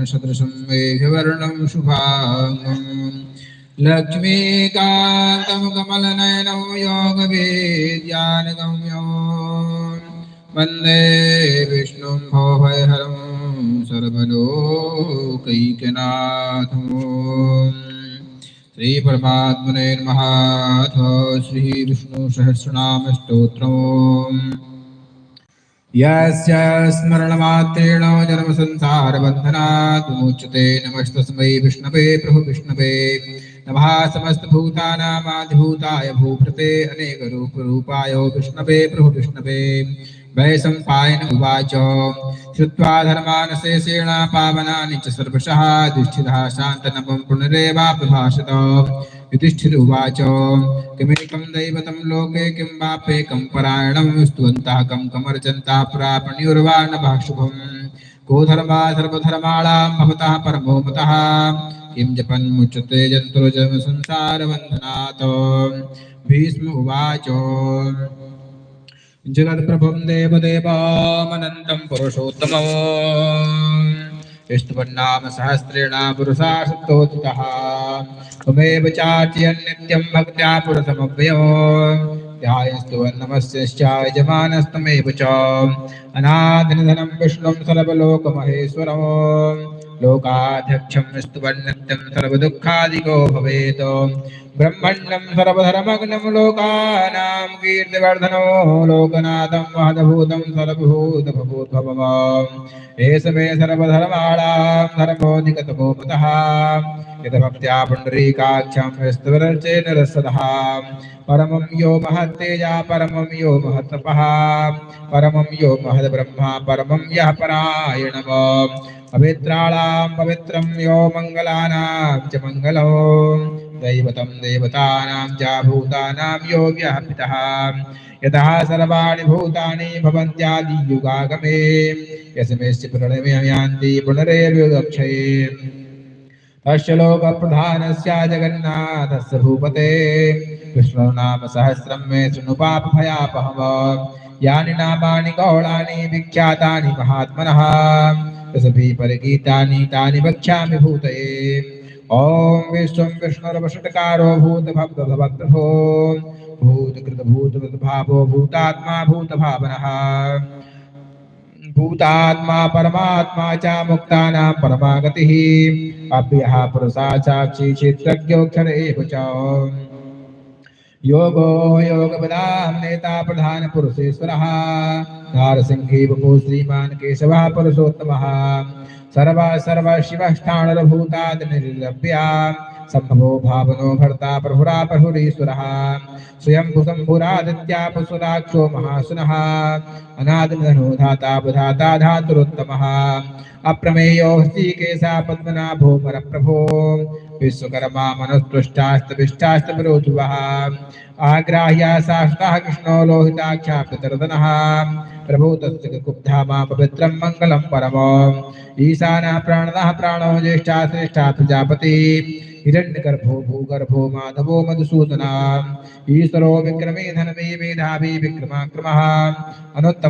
गगनसदृशं मेघवर्णं शुभाङ्गम् लक्ष्मीकान्तं कमलनयनं योगवेद्यानगम्यो वंदे विष्णुं भोभयहरं सर्वलोकैकनाथम् श्रीपरमात्मने नमः अथ श्रीविष्णुसहस्रनामस्तोत्रम्। यस्य स्मरणमात्रेण जन्मसंसारबन्धनात् विमुच्यते नमस्तस्मै विष्णवे, प्रभु विष्णवे। नमः समस्तभूतानामादिभूताय भूभृते अनेकरूपरूपाय विष्णवे, प्रभु विष्णवे। वैशम्पायन उवाच। श्रुत्वा धर्मानशेषेण पावनानि च सर्वशः। अधिष्ठितः शान्तनवं पुनरेवाप्रभाषत युधिष्ठिर उवाच किमेकं दैवतं लोके किं वाप्येकं परायणं स्तुवन्तः कं कमर्चन्तः प्रापणिर्वा न भाक्षुभम् को धर्मा सर्वधर्माणां भवतः परमो मतः किं जपन्मुच्यते जन्तुर्जन्म संसारबन्धनात् भीष्म उवाच। जगत्प्रभुं देवदेवामनन्तं पुरुषोत्तमम्। स्तुवन्नाम सहस्रेण पुरुषा सप्तोदितः त्वमेव नित्यं भक्त्या पुरुषमव्ययो। ध्यायस्तुवन्नमस्यश्च यजमानस्तमेव च। अनादिनिधनं विष्णुं सर्वलोकमहेश्वरं लोकाध्यक्षं स्तुवन्नित्यं सर्वदुःखादिको भवेत् ब्रह्मण्डं सर्वधर्मग्नं लोकानां कीर्तिवर्धनो लोकनाथं महदभूतं सर्वभूतभूद्भवम् एष मे सर्वधर्माणां धर्मोऽधिकतमो मतः यद्भक्त्या पुण्डरीकाक्षं स्तुवरचेन रसदः परमं यो महत्तेजा परमं यो महत्तपः। परमं यो महद्ब्रह्मा, परमं यः परायणम् पवित्राणां पवित्रं यो मङ्गलानां च मङ्गलो। दैवतं देवतानां च भूतानां यो व्यापितः यतः सर्वाणि भूतानि भवन्त्यादियुगागमे यस्मिंश्च प्रणमे यान्ति पुनरेव्युदक्षये तस्य लोकप्रधानस्य जगन्नाथस्य भूपते। विष्णु नाम सहस्रं मे शृणु पापभयापहम् यानि नामानि गौणानि विख्यातानि महात्मनः। रसभि परिगीतानि तानि वक्ष्यामि भूतये। ॐ विश्वं विष्णुर्वषट्कारो भूतभक्तभक्तभो भूतकृतभूतभावो भूतात्मा भूतभावनः। भूतात्मा परमात्मा च मुक्तानां परमागतिः। अभ्यः पुरुषा साक्षी क्षेत्रज्ञोऽक्षर एव च। योगो योगपदां नेता प्रधान पुरुषेश्वरः। नारसिंही बभू श्रीमान् केशवः पुरुषोत्तमः सर्व सर्व निर्लभ्या। सम्भवो भावनो भर्ता प्रभुरा प्रभुरीश्वरः। स्वयं भुसम्भुरादित्या पुसुराक्षो महासुनः। अनादिनिधनो धाता बुधाता धातुरुत्तमः अप्रमेयो हस्तिकेशा पद्मनाभो परप्रभो विश्वकर्मा मनुस्पृष्टास्तपिष्टास्त विरोधुवः आग्राह्या साष्टाः कृष्णो लोहिताख्या प्रभो पवित्रं मङ्गलं परमम् प्राणो ज्येष्ठा श्रेष्ठा प्रजापति। हिरण्यगर्भो भूगर्भो माधवो मधुसूदना। ईश्वरो विक्रमे धनमे मेधावी विक्रमाक्रमः। अनुत्तमो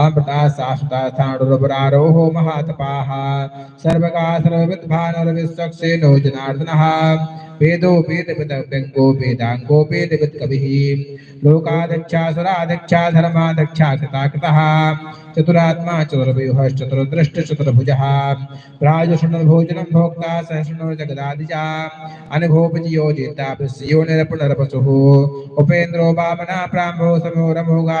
अमृता शाश्वता स्थाणुरपरारोहो महातपाः। सर्वगा सर्वविद्भानुर्विश्वक्सेनो जनार्दनः वेदो वेदविदव्यङ्गो लोकाध्यक्षा धर्माध्यक्षा कृता चतुरात्मा चतुर्व्यूहश्चतुर्दृष्ट चतुर्भुजः प्रायुषणभोजनं भोक्ता सहस्रणो जगदादिजा अनघोपजियो जेतापस्यो निरपुनरपशुः। उपेन्द्रो वामना प्राम्भो समो रमोगा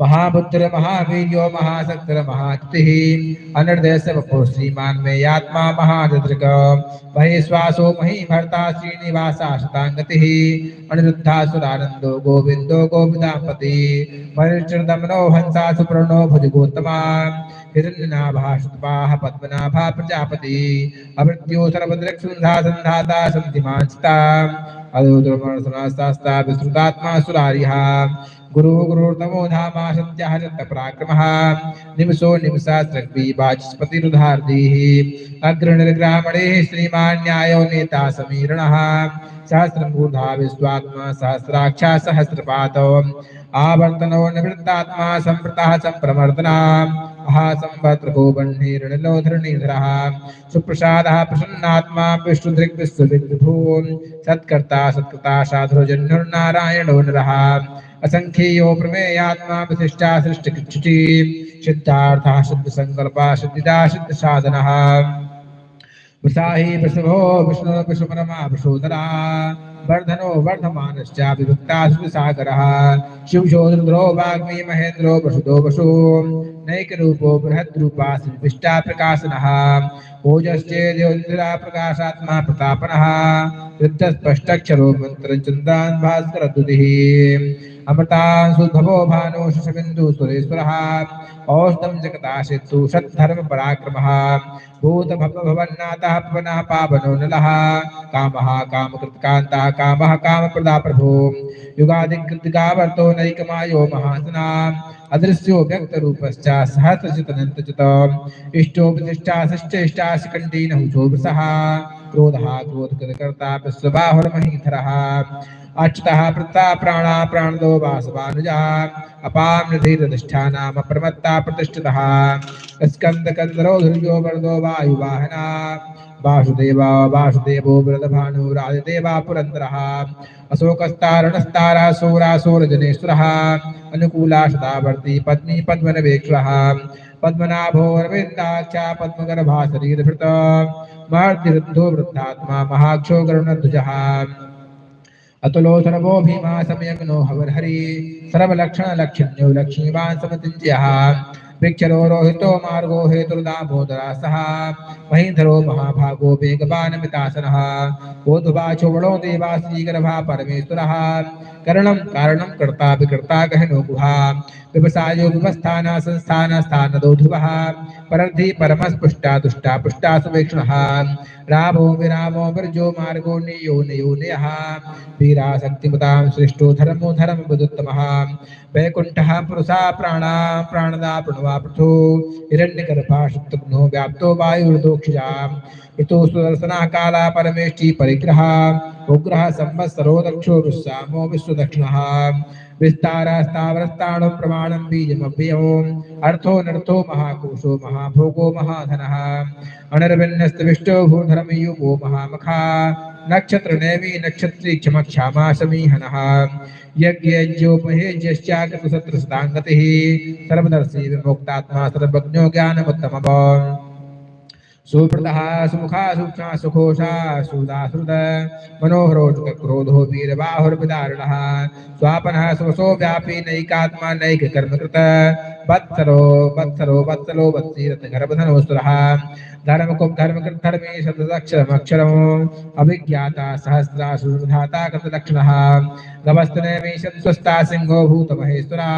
महापुत्र, महावीर्यो महाशक्तिर महातिः अनर्दय श्रीमान में आत्मा महादृक मही श्वासो मही भर्ता श्रीनिवासा शतांगति अनिरुद्धा सुरानंदो गोविंदो गोविदापति मरिचिर्दमनो हंसा सुप्रणो भुजगोत्तमा। हिरण्यनाभाषुत्वाः पद्मनाभा प्रजापति। अमृत्यो सर्वदृक्सुन्धा सन्धाता सन्धिमांस्ता। अदोद्रमणसनास्तास्ता विस्तृतात्मा सुरारिः गुरु गुरुर्नमो धामा सत्याक्रम निमसो निमिषो निमिषास्त्रग्वी वाचस्पतिरुधार्धीः अग्रणिर्ग्रामणेः श्रीमान् नेता समीरणः। सहस्रमूर्धा विश्वात्मा सहस्राक्षा सहस्रपातो आवर्तनो निवृत्तात्मा संवृतः संप्रमर्दना। बह्निर्णलोधरणीधरः सुप्रसादः प्रसन्नात्मा विष्णुदृक् विश्वविभून् सत्कर्ता सत्कृता साधुजन्युर्नारायणो नरः। असङ्ख्येयो प्रमेयात्मा विशिष्टा सृष्टिकृच्छुचि सिद्धार्थः सिद्धसङ्कल्पः वृषाहि वृषभो विष्णु विष्णुपरमा वृषोदरा वर्धनो वर्धमानश्चाभिभक्ता सागरः शिवशो रुद्रो वाग्मी महेन्द्रो वसुदो वसु, नैकरूपो बृहद्रूपा विष्टा प्रकाशनः। ओजश्चेद्योतिरा प्रकाशात्मा प्रतापनः रुद्धस्पष्टक्षरो मन्त्रचन्दान् भास्करदुतिः अमृतान् सुधवो भानो शशबिन्दु सुरेश्वरः। औषधं जगदाशित्तु षद्धर्म पराक्रमः। भूतभवन्नाथः पवनः पावनो नलः। कामः, कामकृत्कान्तः, कामः, कामप्रदा प्रभो। युगादिकृतिकावर्तो नैकमायो महासना। अदृश्यो व्यक्तरूपश्च सहस्रचितनन्तचित इष्टो प्रतिष्ठाशिष्टेष्टाशिकण्डी नहुषो वृषः क्रोधः, क्रोधकृतकर्ता विश्वबाहुर्महीधरः अच्युतः प्रता प्राणा प्राणदो वासवानुजः। अपां निधिरधिष्ठानाम प्रमत्ता प्रतिष्ठितः। स्कन्दकन्दरो धुर्यो वरदो वायुवाहना। वासुदेवा, वासुदेवो वरदभानुरादिदेवा पुरन्दरः। अशोकस्तारणस्तारासुरासुरजनेश्वरः अनुकूला शतावर्ती पत्नी पद्मनवेक्षुरः। पद्मनाभो रविन्दाक्षा पद्मगर्भा शरीरभृत महर्तिरुद्धो वृद्धात्मा महाक्षो गरुणध्वजः। अतुलो सर्वो भीमा समयग्नो हवर्हरि। सर्वलक्षणलक्षण्यो लक्ष्मीवान् समतिञ्ज्यः। भिक्षरो रोहितो मार्गो हेतुर्दामोदरा सह। महीधरो महाभागो वेगवानमितासनः। बोधुवाचो वणो देवाश्रीगर्भा परमेश्वरः। करणं कारणं कर्ता विकर्ता गहनो गुहा। व्यवसायो व्यवस्थाना संस्थान स्थानदोधुवः परर्धि परमस्पुष्टा दुष्टा पुष्टा सुवेक्षणः रामो विरामो विरजो मार्गो नियो नियो नेहा वीरा शक्तिमतां सृष्टो धर्मो धर्मवदुत्तमः वैकुण्ठः पुरुषा प्राणा प्राणदा प्रणवा पृथो हिरण्यगर्भा शत्रुघ्नो व्याप्तो वायुर्दोक्षिजा सुदर्शनः काला परमेष्टि परिग्रह, उग्रः संवत्सरो दक्षो विश्वामो विश्वदक्षिणः। प्रमाणं अर्थो नर्थो महाकोशो महाभोगो महाधनः। अनर्विन्यस्तविष्टो भूधर्मयुगो महामखा नक्षत्र नक्षत्री क्षमक्षामा समीहनः यज्ञोपहेज्यश्चाकृतशत्रुसदाङ्गतिः सर्वदर्शी विमुक्तात्मा सर्वज्ञो ज्ञानमुत्तमम्। सुप्रतः सुमुखा सूक्ष्मा सुघोषा सुदासृत मनोहरोचक क्रोधो वीरबाहुर्विदारुणः स्वापनः सुवसो व्यापी नैकात्मा नैककर्मकृत वत्सरो वत्सरो वत्सलो वत्सीरथ गर्भधनोऽसुरः धर्मकुं धर्मकृद्धर्मे शतदक्षरमक्षरम् अभिज्ञाता सहस्रासुधाता कृतदक्षिणः गवस्तनयमेशं स्वस्ता सिंहो भूतमहेश्वरा।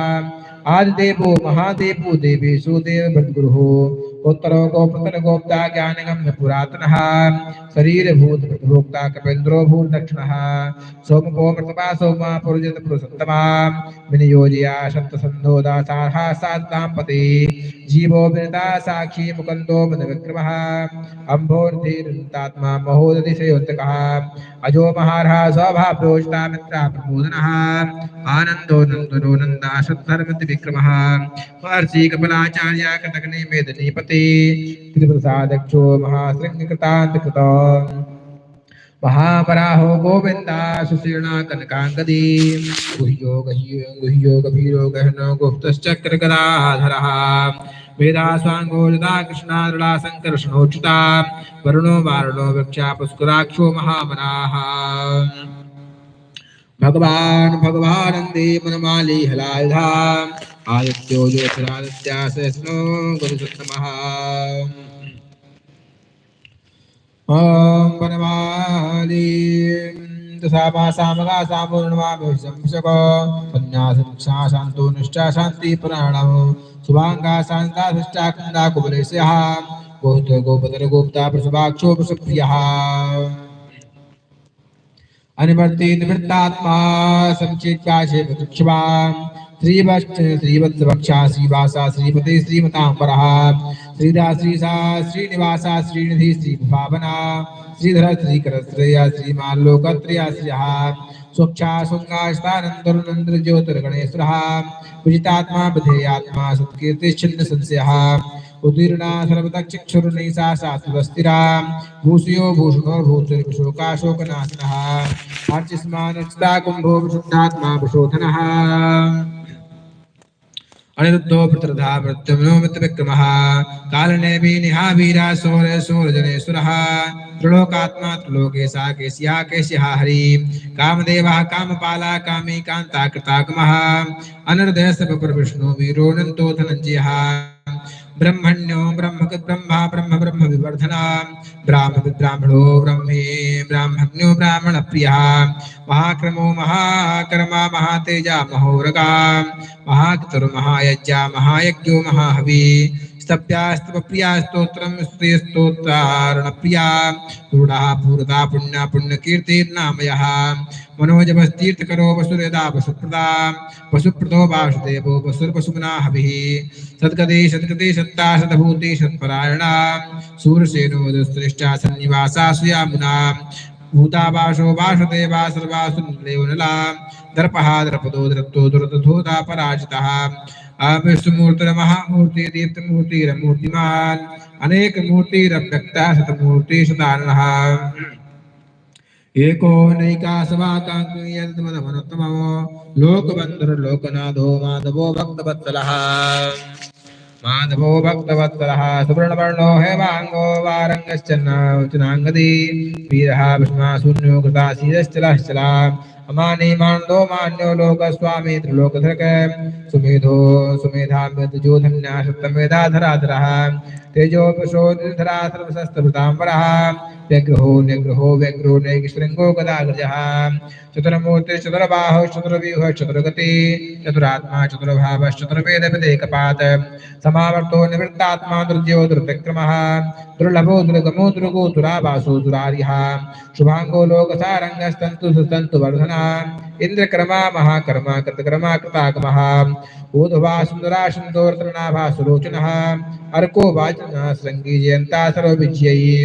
आदिदेवो महादेवो देवेषु देवभद्गुरुः। उत्तरो गोपतन गोप्ता ज्ञानगम्य कपेन्द्रो भूत दक्षिणः सोमपो प्रतपा सोमा पुरुजत पुरुषोत्तमा विनियोजया सप्तसन्धो दासाः सातां पते जीवो विनता साक्षी अजो महारः स्वभाव्योष्टा मित्रा प्रबोधनः आनन्दो नन्दनो नन्दा शुद्धर्मति विक्रमः महर्षि कपिलाचार्य कटकने मेदनीपति। त्रिप्रसादक्षो महाशृङ्गकृतान्तकृत महापराहो गोविन्दा सुशीर्णा कनकाङ्गदी। गुह्यो गह्यो गभीरो गहनो गुप्तश्चक्रगदाधरः वेदास्वाङ्गोजदा कृष्णादृढा सङ्कर्षणोचिता वरुणो वारुणो वृक्षा पुष्कराक्षो महामनाः। भगवान् भगवानन्दे मनमाली हलायुधा आदित्यो ज्योतिरादित्यासेस्नो गुरुसत्तमः। ॐ वनमाली। दशामा सामगा सामूर्णमा भविष्यंशको निष्ठा गोत्र गोपतर गोप्ता प्रसप्रियः। अनिवर्ति निवृत्तात्मा संचेत्याशे प्रतीक्षवा श्रीवत्स श्रीवत्सवक्षा श्रीवासा श्रीमतांबरः श्रीधा श्रीसा श्रीनिवासा श्रीनिधि श्रीभावना श्रीधर श्रीकर श्रेया श्रीमाल्लोकत्रया श्रियः। स्वच्छा शृङ्गास्तानन्दरुनन्द्र ज्योतिर्गणेश्वरः विजितात्मा विधेयात्मा सत्कीर्तिश्चिन्न संशयः। उदीर्णा सर्वदक्षिक्षुर्नैसा सात्वस्थिरा भूषयो भूषणो भूषुर्विशोकाशोकनाशनः अर्चिस्मानर्चिता कुम्भो विशुद्धात्मा विशोधनः अनिरुद्धो पितृधा निहावीरा त्रिलोकात्मा त्रिलोकेशा हरि। कामदेवः कामपाला कामी कान्ता कृतागमः अनर्दय विष्णु वीरो धनञ्जयः। ब्रह्मण्यो ब्रह्मकृत् ब्रह्मा ब्रह्म ब्रह्म विवर्धना ब्राह्म ब्राह्मणो ब्रह्मे, ब्राह्मण्यो ब्राह्मण प्रिया महाक्रमो महाकर्मा महातेजा महोरगा। महाकतुर् महायज्ञा महायज्ञो महाहवि स्तप्यास्तप्रियास्तोत्रं श्रेयस्तोत्रारणप्रिया पूर्णः पूर्णता पुण्य पुण्यकीर्तिर्नामयः मनोजवस्तीर्थकरो वसुरेदा वसुप्रदा, वसुप्रदो वासुदेवो वसुर्वसुमना हविः सद्गते सद्गते सत्ता सद्भूति सत्परायणा सूरसेनो दुश्रेष्ठा सन्निवासा सुयामुना भूतावासो वासुदेवा सर्वासु निला। दर्पः दर्पदो दृप्तो दुरदधोता पराजितः। अविष्णुमूर्तिर्महामूर्ति दीप्तमूर्तिरमूर्तिमान् अनेक मूर्तिरव्यक्ता शतमूर्ति शतानः एको नैका समाकाङ्क्षीयन्तमनमनुत्तमो लोकबन्धुर्लोकनाथो माधवो भक्तवत्सलः। माधवो भक्तवत्सलः सुवर्णवर्णो हेमाङ्गो वारङ्गश्चन्नाङ्गदी वीरः विष्माशून्यो कृताशीरश्चलश्चला अमानि मान्दो मान्यो लोकस्वामी त्रिलोकधृक सुमेधो सुमेधाम्यतजो धन्या सप्तमेधाधराधरः तेजोपशोधरा सर्वशस्त्रभृताम्बरः व्यग्रहो निग्रहो व्यग्रो नैकशृङ्गो गदाग्रजः। चतुर्मूर्तिश्चतुर्बाहो चतुर्व्यूह चतुर्गति। चतुरात्मा चतुर्भावश्चतुर्वेदविदेकपात् समावर्तो निवृत्तात्मा दुर्जयो दुर्विक्रमः दुर्लभो दुर्गमो दुर्गो दुराभासो दुरार्यः शुभाङ्गो लोकसारङ्गस्तन्तु सुस्तन्तु वर्धना इन्द्रकर्मा महाकर्मा कृतकर्मा कृतागमः ऊर्ध्वा सुन्दरा सुन्दोर्तनाभा सुलोचनः अर्को वाचनः शृङ्गी जयन्ता सर्वविजयी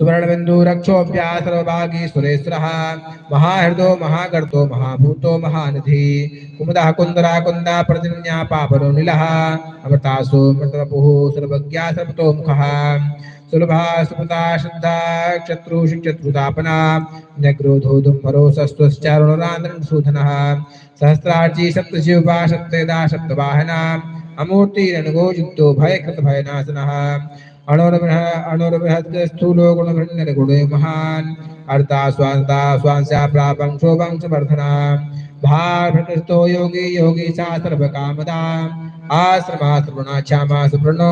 सुवर्णबिंदु रक्षोभ्या सर्वभागी सुरेश्वरः महाहृदो महागर्तो महाभूतो महानिधि कुमुदः कुन्दरा कुन्दा प्रतिन्या पापनो नीलः अमृतासु मृतवपुः सर्वज्ञा सर्वतो मुखः सुलभा सुमता श्रद्धा शत्रु शत्रुतापना न्यग्रोधो दुम्भरो सस्त्वश्चारुणरान्द्रसूधनः सहस्रार्ची, सप्तशिवपा सप्तेदा सप्तवाहना अमूर्तिरनुगोयुक्तो भयकृतभयनाशनः अणोरबृह अणोरबृहत् स्थूलो गुणभृन्नरगुणे महान्, अर्ता, स्वान्ता, स्वांस्या प्रापंशो वंशवर्धना भारभृतो योगी योगी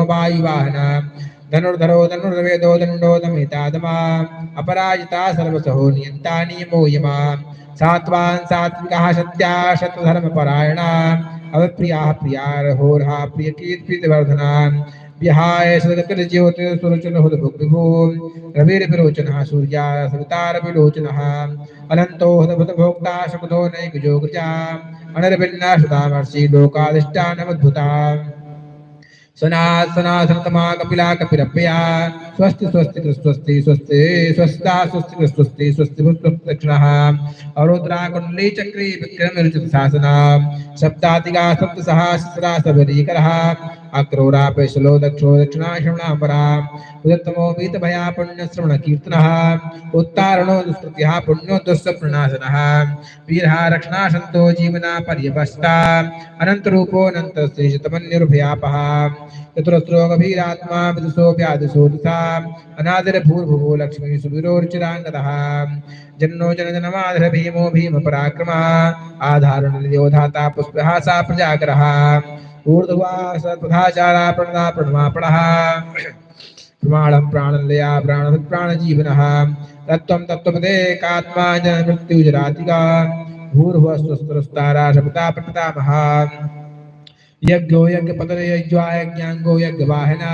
वायुवाहना धनुर्धरो धनुर्वेदो दण्डो दमितादमा अपराजिता सर्वसहो नियन्ता नियमो यमा सात्वान् सात्विकः सत्या शतधर्मपरायणा अवप्रियाः प्रियार्होर्हा प्रियकीर्तिवर्धनान् विहाय सदकृज्योतिर्सुरचनहुदभुग्विभो रविर्विरोचनः सूर्या सवितारविलोचनः अनन्तो हृदभुतभोक्ता शकुधो नैकजोगृजा अनर्भिन्नाशतामर्षि लोकाधिष्ठानमद्भुता सनासनासनतमा कपिला कपिरप्यया स्वस्ति स्वस्ति स्वस्ति स्वस्ति, स्वस्ता, स्वस्ति स्वस्ति स्वस्ति चक्री विक्रम शासना सप्तातिका सप्तसहस्रा सबरीकरः अक्रोरा पैसलो दक्षो दक्षिणा श्रवणापरा उदत्तमो वीतभया पुण्यश्रवणकीर्तनः उत्तारणो दुष्कृत्यः पुण्यो दुःस्वप्रणाशनः वीरः रक्षणाशन्तो जीवना पर्यवस्ता अनन्तरूपो अनन्तस्त्रीशतमन्युर्भयापः चतुरस्रो गभीरात्मा दिशा अनादिर्भूर्भुवो लक्ष्मी सुविरोर्चिराङ्गतः जन्नो जनजनमाधर भीमो भीमपराक्रमः। आधारणयोधाता पुष्पः सा प्रजागरः ऊर्ध्वा सत्पथाचारा प्रणदा प्रणमापणः प्रमाणं प्राणलया प्राणसत्प्राणजीवनः तत्त्वं तत्त्वपदेकात्मा मृत्युजरातिका भूर्भुवस्वस्तरस्तारा शपता प्रपितामहा यज्ञो यज्ञपतरे पदरे यज्ञवाहिना।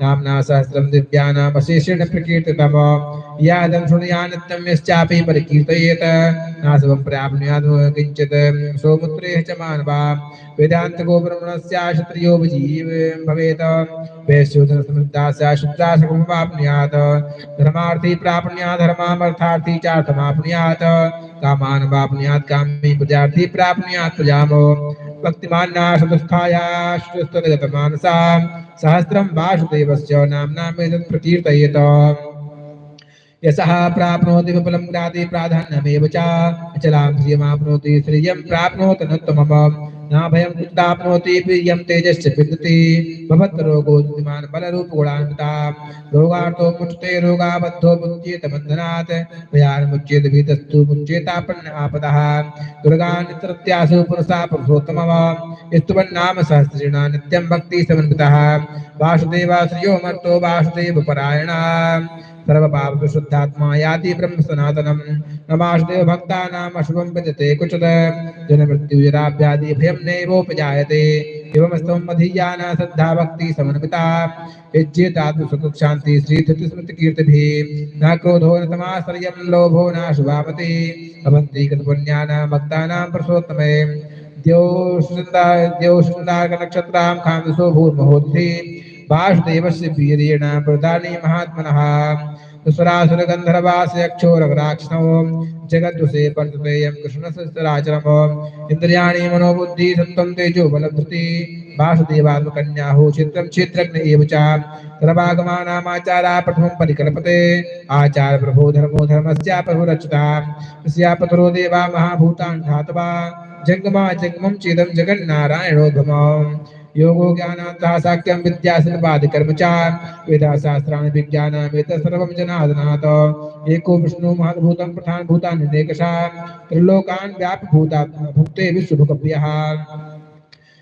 नाम्ना सहस्रं दिव्यानामशेषेण प्रकीर्तितम्। यादं शृणुया नित्यं यश्चापि परिकीर्तयेत। नासवं प्राप्नुयात् किञ्चित्। सौमुत्रेः च मानवा। वेदान्तगोब्रह्मणस्या क्षत्रियो विजीव भवेत्। वैश्योधनसमृद्धास्या शुद्धाशकमवाप्नुयात् धर्मार्थी प्राप्नुयात्, धर्मामर्थार्थी चार्थमाप्नुयात्। कामान् वाप्नुयात् कामी प्रजार्थी प्राप्नुयात् प्रजामो भक्तिमान्ना शतस्थायाश्रुस्तगतमानसा सहस्रं वासुदेवस्य प्राधान्यमेव च। श्रियमाप्नोति श्रियं प्राप्नोति नोत्तमम् नाभयं कुत्राप्नोति प्रियं तेजश्च विन्दति भवद्रोगो द्युतिमान् बलरूपगुणान्विता रोगार्थो मुच्यते, रोगाबद्धो मुच्येत बन्धनात् भयान्मुच्येत भीतस्तु मुच्येतापन्न आपदः। दुर्गानित्रत्यासु पुरुषा पुरुषोत्तमः। स्तुवन्नाम सहस्रेण नित्यं भक्ति वासुदेवा सर्वपाप शुद्धात्मा याति ब्रह्म सनातनम नमाशदेव भक्तानाम अशुभम जन मृत्यु जराभ्यादि भयम नैवोपजायते। एवमस्तम मधीयान श्रद्धा भक्ति समन्विता। इज्जेतात्म सुख शांति श्री स्मृति कीर्ति न क्रोधो न तमाश्रयम, लोभो न शुभामति। अभंति कृत पुण्याना भक्तानां परसोत्तमे द्योषुंदा द्योषुंदाग नक्षत्रां खामसो वासुदेवस्य महात्मनः। सुरासुर गंधर्वास यक्षोर यक्षोरगराक्षणो जगद्वसे पर्ततेयं कृष्णसहस्राचरम् इंद्रियाणि मनोबुद्धि सत्त्वं तेजो बलधृति वासुदेवात्मकन्या हो चित्रं क्षेत्रज्ञ एव च। सर्वागमानामाचारा प्रथमं परिकल्पते आचार प्रभो धर्मो धर्मस्या प्रभुरचिता तस्या देवा महाभूतान् धातवा जंगमा जंगमं चेदं जगन्नारायणोद्भमम् योगो ज्ञानान्तः साख्यं विद्यासनपादिकर्मचार वेदाशास्त्राणि विज्ञानमेत सर्वं जनादनाथ एको विष्णु महद्भूतं प्रधानभूतान्यनेकशा त्रिलोकान् व्याप्यभूतात्मा भुक्ते विश्वभुकव्यः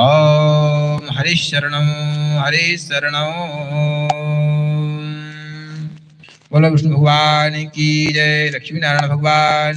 ओम हरि शरण हरि शरण। बोलो विष्णु भगवान की जय लक्ष्मी नारायण भगवान